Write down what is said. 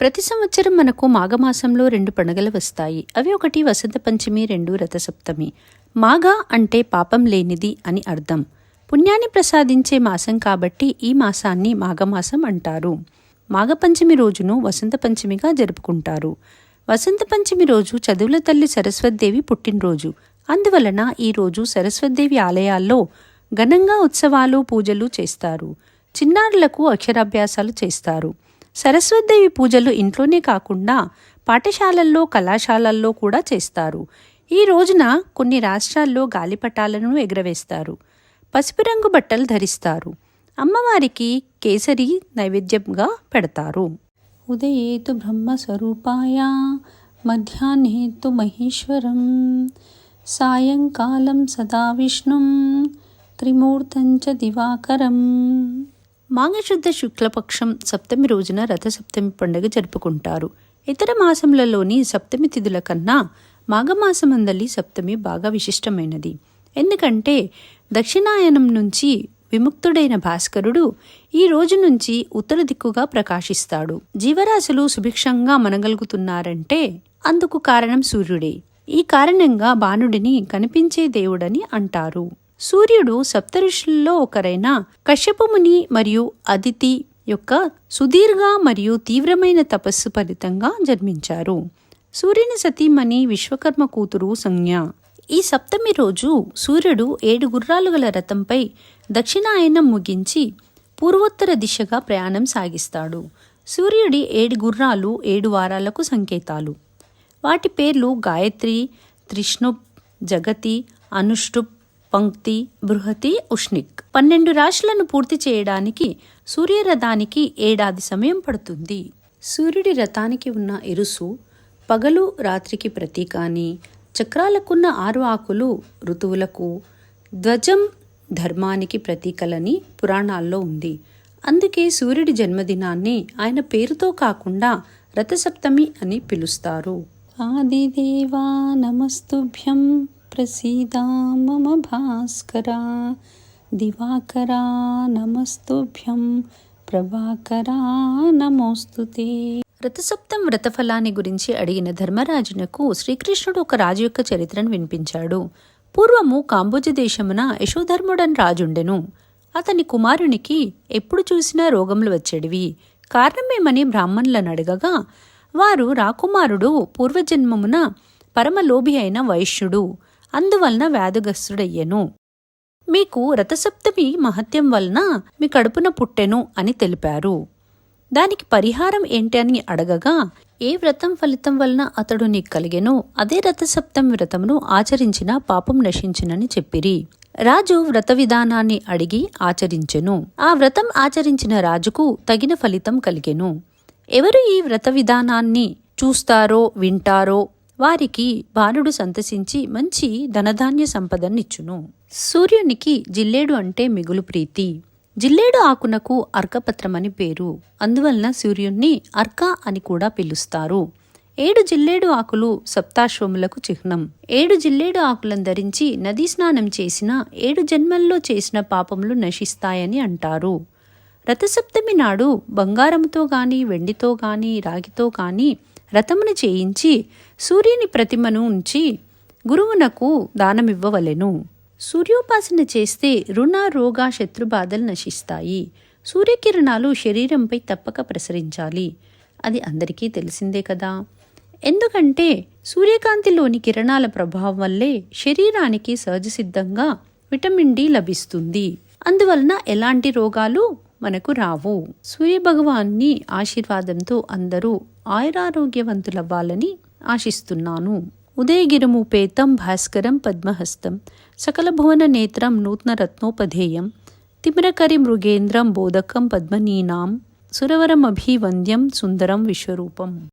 ప్రతి సంవత్సరం మనకు మాఘమాసంలో రెండు పండుగలు వస్తాయి. అవి ఒకటి వసంత పంచమి రెండు రథసప్తమి. మాఘ అంటే పాపం లేనిది అని అర్థం. పుణ్యాన్ని ప్రసాదించే మాసం కాబట్టి ఈ మాసాన్ని మాఘమాసం అంటారు. మాఘపంచమి రోజును వసంత పంచమిగా జరుపుకుంటారు. వసంత పంచమి రోజు చదువుల తల్లి సరస్వతిదేవి పుట్టినరోజు. అందువలన ఈ రోజు సరస్వతిదేవి ఆలయాల్లో ఘనంగా ఉత్సవాలు పూజలు చేస్తారు. చిన్నారులకు అక్షరాభ్యాసాలు చేస్తారు. సరస్వతిదేవి పూజలు ఇంట్లోనే కాకుండా పాఠశాలల్లో కళాశాలల్లో కూడా చేస్తారు. ఈ రోజున కొన్ని రాష్ట్రాల్లో గాలిపటాలను ఎగరవేస్తారు. పసుపు రంగు బట్టలు ధరిస్తారు. అమ్మవారికి కేసరి నైవేద్యంగా పెడతారు. ఉదయేతు బ్రహ్మస్వరూపాయ మధ్యాహ్నేతు మహేశ్వరం సాయంకాలం సదా విష్ణుం త్రిమూర్తంచ దివాకరం. మాఘశుద్ధ శుక్లపక్షం సప్తమి రోజున రథసప్తమి పండుగ జరుపుకుంటారు. ఇతర మాసములలోని సప్తమి తిథుల కన్నా మాఘమాసమందలి సప్తమి బాగా విశిష్టమైనది. ఎందుకంటే దక్షిణాయనం నుంచి విముక్తుడైన భాస్కరుడు ఈ రోజు నుంచి ఉత్తర దిక్కుగా ప్రకాశిస్తాడు. జీవరాశులు సుభిక్షంగా మనగలుగుతున్నారంటే అందుకు కారణం సూర్యుడే. ఈ కారణంగా బాణుడిని కనిపించే దేవుడని అంటారు. సూర్యుడు సప్తఋషుల్లో ఒకరైన కశ్యపముని మరియు అదితి యొక్క సుదీర్ఘ మరియు తీవ్రమైన తపస్సు ఫలితంగా జన్మించారు. సూర్యుని సతీమణి విశ్వకర్మ కూతురు సంజ్ఞ. ఈ సప్తమి రోజు సూర్యుడు ఏడు గుర్రాలు గల రథంపై దక్షిణాయనం ముగించి పూర్వోత్తర దిశగా ప్రయాణం సాగిస్తాడు. సూర్యుడి ఏడు గుర్రాలు ఏడు వారాలకు సంకేతాలు. వాటి పేర్లు గాయత్రి త్రిష్ణుప్ జగతి అనుష్టుప్ పంక్తి బృహతి ఉష్ణిక్. పన్నెండు రాశులను పూర్తి చేయడానికి సూర్యరథానికి ఏడాది సమయం పడుతుంది. సూర్యుడి రథానికి ఉన్న ఇరుసు పగలు రాత్రికి ప్రతీక అని చక్రాలకున్న ఆరు ఆకులు ఋతువులకు ధ్వజం ధర్మానికి ప్రతీకలని పురాణాల్లో ఉంది. అందుకే సూర్యుడి జన్మదినాన్ని ఆయన పేరుతో కాకుండా రథసప్తమి అని పిలుస్తారు. ఆదిదేవా నమస్తుభ్యం. ప్రసీదా మమ భాస్కరా దివాకరా నమస్తుభ్యం ప్రభాకరా నమోస్తు రథసప్తం వ్రతఫలాన్ని గురించి అడిగిన ధర్మరాజునకు శ్రీకృష్ణుడు ఒక రాజు యొక్క చరిత్రను వినిపించాడు. పూర్వము కాంబోజ దేశమున యశోధర్ముడని రాజుండెను. అతని కుమారునికి ఎప్పుడు చూసినా రోగములు వచ్చేడివి. కారణమేమని బ్రాహ్మణులను అడగగా వారు రాకుమారుడు పూర్వజన్మమున పరమలోభి అయిన వైశ్యుడు. అందువలన వ్యాధుగ్రస్తుడయ్యెను. మీకు రథసప్తమి మహత్యం వలన మీ కడుపున పుట్టెను అని తెలిపారు. దానికి పరిహారం ఏంటి అని అడగగా ఏ వ్రతం ఫలితం వలన అతడు నీకు కలిగెనో అదే రథసప్తం వ్రతమును ఆచరించిన పాపం నశించునని చెప్పిరి. రాజు వ్రత విధానాన్ని అడిగి ఆచరించెను. ఆ వ్రతం ఆచరించిన రాజుకు తగిన ఫలితం కలిగెను. ఎవరు ఈ వ్రత విధానాన్ని చూస్తారో వింటారో వారికి బాలుడు సంతసించి మంచి ధనధాన్య సంపదనిచ్చును సూర్యునికి జిల్లేడు అంటే మిగులు ప్రీతి. జిల్లేడు ఆకునకు అర్కపత్రమని పేరు. అందువలన సూర్యుణ్ణి అర్క అని కూడా పిలుస్తారు. ఏడు జిల్లేడు ఆకులు సప్తాశ్వములకు చిహ్నం. ఏడు జిల్లేడు ఆకులను ధరించి నదీ స్నానం చేసిన ఏడు జన్మల్లో చేసిన పాపములు నశిస్తాయని అంటారు. రథసప్తమి నాడు బంగారముతో గాని వెండితో గాని రాగితో గాని రథమును చేయించి సూర్యుని ప్రతిమను ఉంచి గురువునకు దానమివ్వవలెను. సూర్యోపాసన చేస్తే రుణ రోగ శత్రుబాధలు నశిస్తాయి. సూర్యకిరణాలు శరీరంపై తప్పక ప్రసరించాలి. అది అందరికీ తెలిసిందే కదా. ఎందుకంటే సూర్యకాంతిలోని కిరణాల ప్రభావం వల్లే శరీరానికి సహజసిద్ధంగా విటమిన్ డి లభిస్తుంది. అందువలన ఎలాంటి రోగాలు మనకు రావు. సూర్యభగవాన్ని ఆశీర్వాదంతో అందరూ ఆయురారోగ్యవంతులవ్వాలని ఆశిస్తున్నాను. ఉదయగిరముపేతం భాస్కరం పద్మహస్తం. సకలభువన నేత్రం నూతన రత్నోపధేయం. తిమ్రకరి మృగేంద్రం బోధకం పద్మనీనాం. సురవరమభివంద్యం సుందరం విశ్వరూపం.